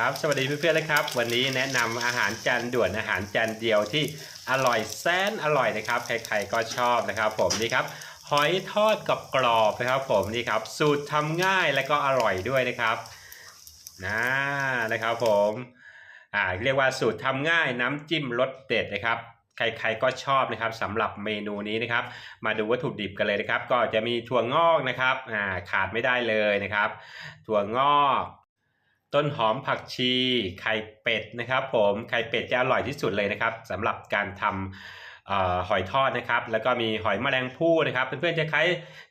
ครับสวัสดีเพื่อนๆนะครับ วันนี้แนะนำอาหารจานด่วนอาหารจานเดียวที่อร่อยแสนอร่อยนะครับใครๆก็ชอบนะครับ ผมนี่ครับหอยทอดกับกรอบนะครับ ผมนี่ครับ สูตรทำง่ายและก็อร่อยด้วยนะครับนะนะครับผมอ่าเรียกว่าสูตรทำง่ายน้ำจิ้มรสเด็ดนะครับใครๆก็ชอบนะครับสำหรับเมนูนี้นะครับ มาดูวัตถุดิบกันเลยนะครับ ก็จะมีถั่วงอกนะครับอ่าขาดไม่ได้เลยนะครับ ถั่วงอก ต้นหอมผักชีไข่เป็ดนะครับ ผมไข่เป็ดจะอร่อยที่สุดเลยนะครับสำหรับการทำออหอยทอดนะครับ แล้วก็มีหอยแมลงภู่นะครับเพื่อนๆจะใช้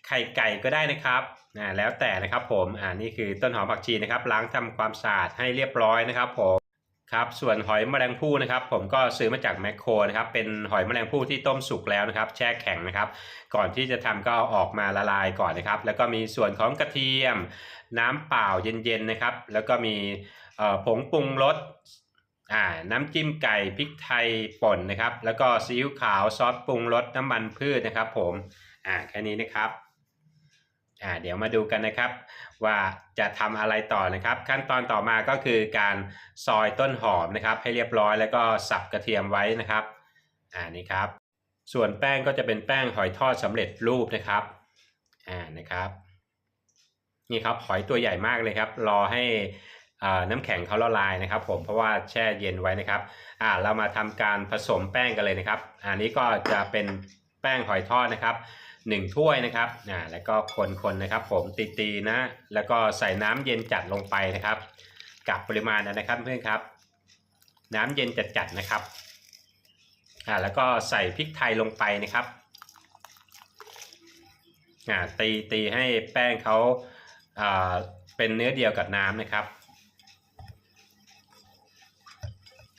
ไข่ไก่ก็ได้นะครับอ่าแล้วแต่นะครับผมอ่านี่คือต้นหอมผักชีนะครับ ล้างทำความสะอาดให้เรียบร้อยนะครับผม ครับส่วนหอยแมลงภู่นะครับ ผมก็ซื้อมาจากแมคโครนะครับ เป็นหอยแมลงภู่ที่ต้มสุกแล้วนะครับ แช่แข็งนะครับ ก่อนที่จะทำก็ออกมาละลายก่อนนะครับ แล้วก็มีส่วนของกระเทียม น้ำเปล่าเย็นๆนะครับ แล้วก็มีผงปรุงรสน้ำจิ้มไก่พริกไทยป่นนะครับ แล้วก็ซีอิ๊วขาวซอสปรุงรสน้ำมันพืชนะครับ ผมอ่าแค่นี้นะครับ อ่าเดี๋ยวมาดูกันนะครับ ว่าจะทำอะไรต่อนะครับ ขั้นตอนต่อมาก็คือการซอยต้นหอมนะครับ ให้เรียบร้อยแล้วก็สับกระเทียมไว้นะครับอ่านี่ครับ ส่วนแป้งก็จะเป็นแป้งหอยทอดสำเร็จรูปนะครับอ่านะครับนี่ครับหอยตัวใหญ่มากเลยครับ รอให้อ่าน้ำแข็งเขาละลายนะครับ ผมเพราะว่าแช่เย็นไว้นะครับอ่าเรามาทำการผสมแป้งกันเลยนะครับอันนี้ก็จะเป็นแป้งหอยทอดนะครับ หนึ่งถ้วยนะครับอ่าแล้วก็คนๆนะครับผมตีๆนะแล้วก็ใส่น้ำเย็นจัดลงไปนะครับ กับปริมาณนะครับเพื่อนครับ น้ำเย็นจัดๆนะครับอ่าแล้วก็ใส่พริกไทยลงไปนะครับอ่าตีตีให้แป้งเขาอ่าเป็นเนื้อเดียวกับน้ำนะครับ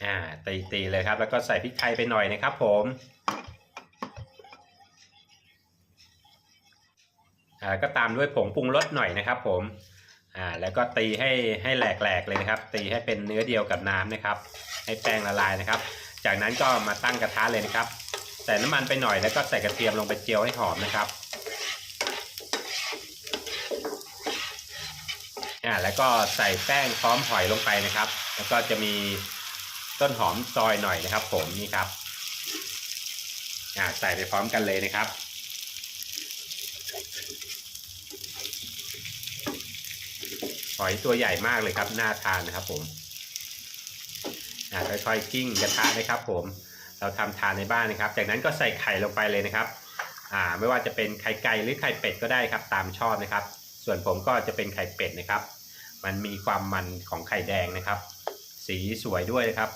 อ่าตีตีเลยครับ แล้วก็ใส่พริกไทยไปหน่อยนะครับผม ก็ตามด้วยผงปรุงรสหน่อยนะครับ ผมอ่าแล้วก็ตีให้ให้แหลกๆเลยนะครับ ตีให้เป็นเนื้อเดียวกับน้ำนะครับ ให้แป้งละลายนะครับ จากนั้นก็มาตั้งกระทะเลยนะครับ ใส่น้ำมันไปหน่อยแล้วก็ใส่กระเทียมลงไปเจียวให้หอมนะครับอ่าแล้วก็ใส่แป้งพร้อมหอยลงไปนะครับ แล้วก็จะมีต้นหอมซอยหน่อยนะครับ ผมนี่ครับอ่าใส่ไปพร้อมกันเลยนะครับ อยตัวใหญ่มากเลยครับน่าทานนะครับผมค่อยๆกิ้งกระทะนะครับ ผม เราทำทานในบ้านนะครับ จากนั้นก็ใส่ไข่ลงไปเลยนะครับไม่ว่าจะเป็นไข่ไก่หรือไข่เป็ดก็ได้ครับ ตามชอบนะครับ ส่วนผมก็จะเป็นไข่เป็ดนะครับ มันมีความมันของไข่แดงนะครับ สีสวยด้วยนะครับ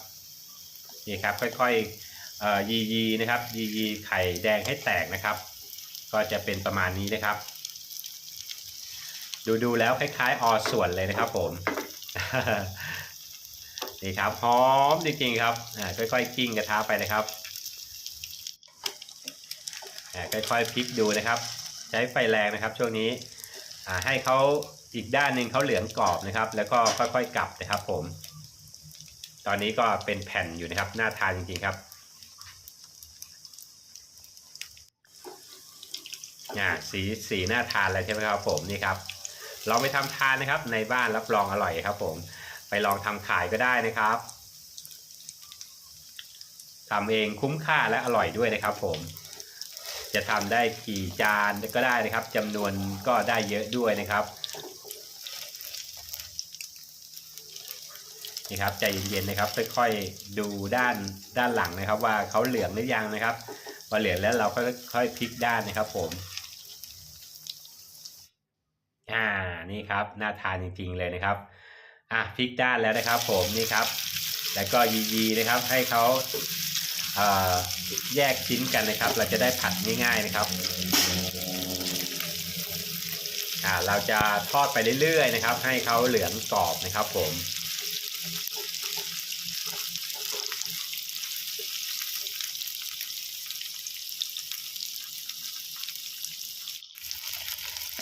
นี่ครับค่อยๆยียีนะครับยียีไข่แดงให้แตกนะครับ ก็จะเป็นประมาณนี้นะครับ ดูดูแล้วคล้ายๆออส่วนเลยนะครับผมนี่ครับหอมจริงๆครับอ่าค่อยๆกิ้งกระทะไปนะครับอ่าค่อยๆพลิกดูนะครับ ใช้ไฟแรงนะครับ ช่วงนี้อ่าให้เขาอีกด้านหนึ่งเขาเหลืองกรอบนะครับ แล้วก็ค่อยๆกลับนะครับ ผม ตอนนี้ก็เป็นแผ่นอยู่นะครับน่าทานจริงๆครับอ่าสีสีน่าทานเลยใช่ไหมครับผมนี่ครับ ลองไปทำทานนะครับ ในบ้านรับรองอร่อยครับ ผม ไปลองทำขายก็ได้นะครับทำเองคุ้มค่าและอร่อยด้วยนะครับ ผม จะทำได้กี่จานก็ได้นะครับจำนวนก็ได้เยอะด้วยนะครับนี่ครับใจเย็นๆนะครับ ค่อยๆดูด้านด้านหลังนะครับ ว่าเขาเหลืองหรือยังนะครับพอเหลืองแล้วเราค่อยๆพลิกด้านนะครับ ผมอ่า นี่ครับน่าทานจริงๆเลยนะครับอะพลิกด้านแล้วนะครับ ผมนี่ครับ แล้วก็ยีๆนะครับให้เขาแยกชิ้นกันนะครับ เราจะได้ผัดง่ายๆนะครับอ่าเราจะทอดไปเรื่อยๆนะครับ ให้เขาเหลืองกรอบนะครับผม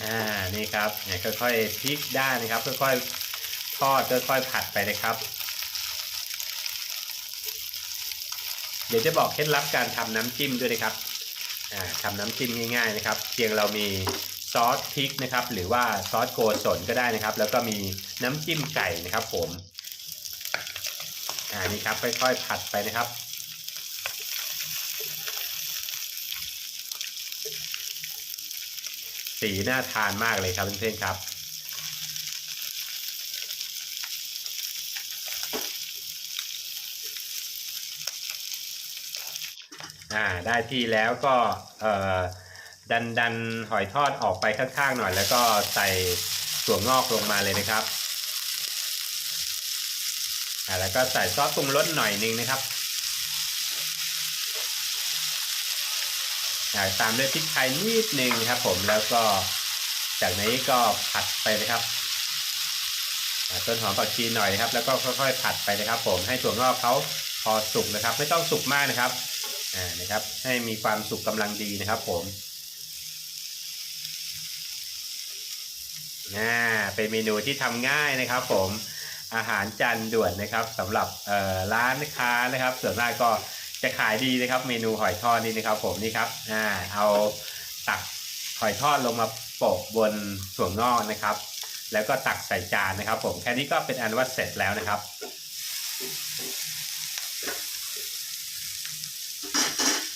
อ่านี่ครับเนี่ยค่อยๆพลิกด้านนะครับ ค่อยๆทอดค่อยๆผัดไปนะครับ เดี๋ยวจะบอกเคล็ดลับการทำน้ำจิ้มด้วยนะครับอ่าทำน้ำจิ้มง่ายๆนะครับ เพียงเรามีซอสพริกนะครับ หรือว่าซอสโกศลก็ได้นะครับ แล้วก็มีน้ำจิ้มไก่นะครับ ผมอ่านี่ครับค่อยๆผัดไปนะครับ สีน่าทานมากเลยครับเพื่อนๆครับ อ่าได้ที่แล้วก็เอ่อดันดันหอยทอดออกไปข้างๆหน่อย แล้วก็ใส่ถั่วงอกลงมาเลยนะครับอ่าแล้วก็ใส่ซอสปรุงรสหน่อยนึงนะครับอ่า ตามด้วยพริกไทยนิดนึงครับ ผมแล้วก็จากนี้ก็ผัดไปนะครับต้นหอมผักชีหน่อยครับ แล้วก็ค่อยๆผัดไปนะครับ ผมให้ถั่วงอกเขาพอสุกนะครับ ไม่ต้องสุกมากนะครับอ่านะครับ ให้มีความสุกกำลังดีนะครับ ผมอ่าเป็นเมนูที่ทำง่ายนะครับ ผมอาหารจานด่วนนะครับสำหรับร้านค้านะครับส่วนมากก็ จะขายดีนะครับ เมนูหอยทอดนี่นะครับ ผมนี่ครับอ่าเอาตักหอยทอดลงมาโปะบนถั่วงอกนะครับ แล้วก็ตักใส่จานนะครับ ผมแค่นี้ก็เป็นอันว่าเสร็จแล้วนะครับ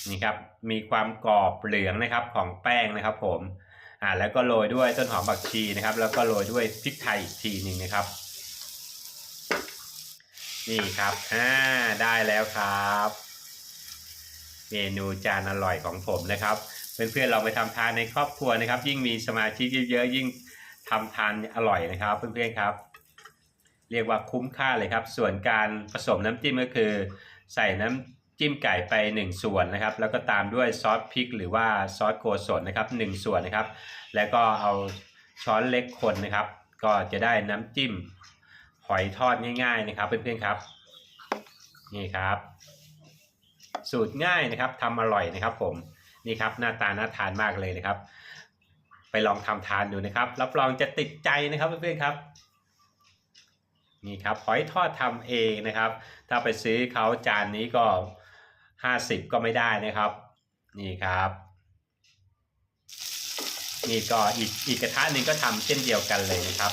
นี่ครับมีความกรอบเหลืองนะครับของแป้งนะครับ ผมอ่าแล้วก็โรยด้วยต้นหอมผักชีนะครับ แล้วก็โรยด้วยพริกไทยอีกทีหนึ่งนะครับ นี่ครับอ่าได้แล้วครับ เมนูจานอร่อยของผมนะครับ เพื่อนๆเราไปทำทานในครอบครัวนะครับ ยิ่งมีสมาชิกเยอะๆยิ่งทำทานอร่อยนะครับ เพื่อนๆครับ เรียกว่าคุ้มค่าเลยครับ ส่วนการผสมน้ำจิ้มก็คือ ใส่น้ำจิ้มไก่ไป 1 ส่วนนะครับ แล้วก็ตามด้วยซอสพริก หรือว่าซอสโกศลนะครับ1ส่วนนะครับ แล้วก็เอาช้อนเล็กคนนะครับ ก็จะได้น้ำจิ้มหอยทอดง่าย ๆ นะครับ เพื่อนๆครับ นี่ครับ สูตรง่ายนะครับทำอร่อยนะครับ ผมนี่ครับหน้าตาน่าทานมากเลยนะครับ ไปลองทำทานดูนะครับ รับรองจะติดใจนะครับเพื่อนๆครับนี่ครับหอยทอดทำเองนะครับ ถ้าไปซื้อเขาจานนี้ก็ 50 ก็ไม่ได้นะครับ นี่ครับนี่ก็อีกอีกกระทะหนึ่งก็ทำเช่นเดียวกันเลยนะครับ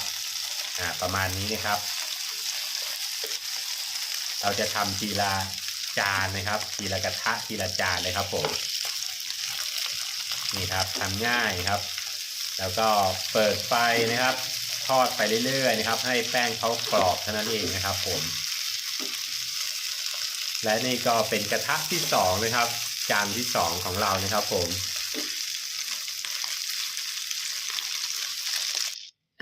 อ่าประมาณนี้นะครับ เราจะทำทีละ จานนะครับ ทีละกระทะทีละจานเลยครับผมนี่ครับทำง่ายครับ แล้วก็เปิดไฟนะครับ ทอดไปเรื่อยๆนะครับ ให้แป้งเขากรอบเท่านั้นเองนะครับ ผม และนี่ก็เป็นกระทะที่สองนะครับ จานที่สองของเรานะครับ ผม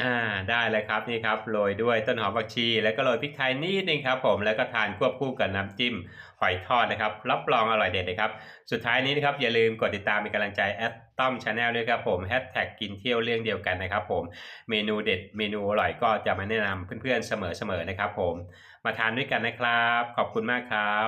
อ่าได้เลยครับนี่ครับโรยด้วยต้นหอมผักชี แล้วก็โรยพริกไทยนิดนึงครับ ผมแล้วก็ทานควบคู่กับน้ำจิ้ม หอยทอดนะครับ รับรองอร่อยเด็ดเลยครับ สุดท้ายนี้นะครับอย่าลืมกดติดตามเป็นกำลังใจแอดต้อมชาแนลด้วยครับผมแฮชแท็กกินเที่ยวเรื่องเดียวกันนะครับผมเมนูเด็ดเมนูอร่อยก็จะมาแนะนำเพื่อนๆเสมอๆนะครับผมมาทานด้วยกันนะครับ ขอบคุณมากครับ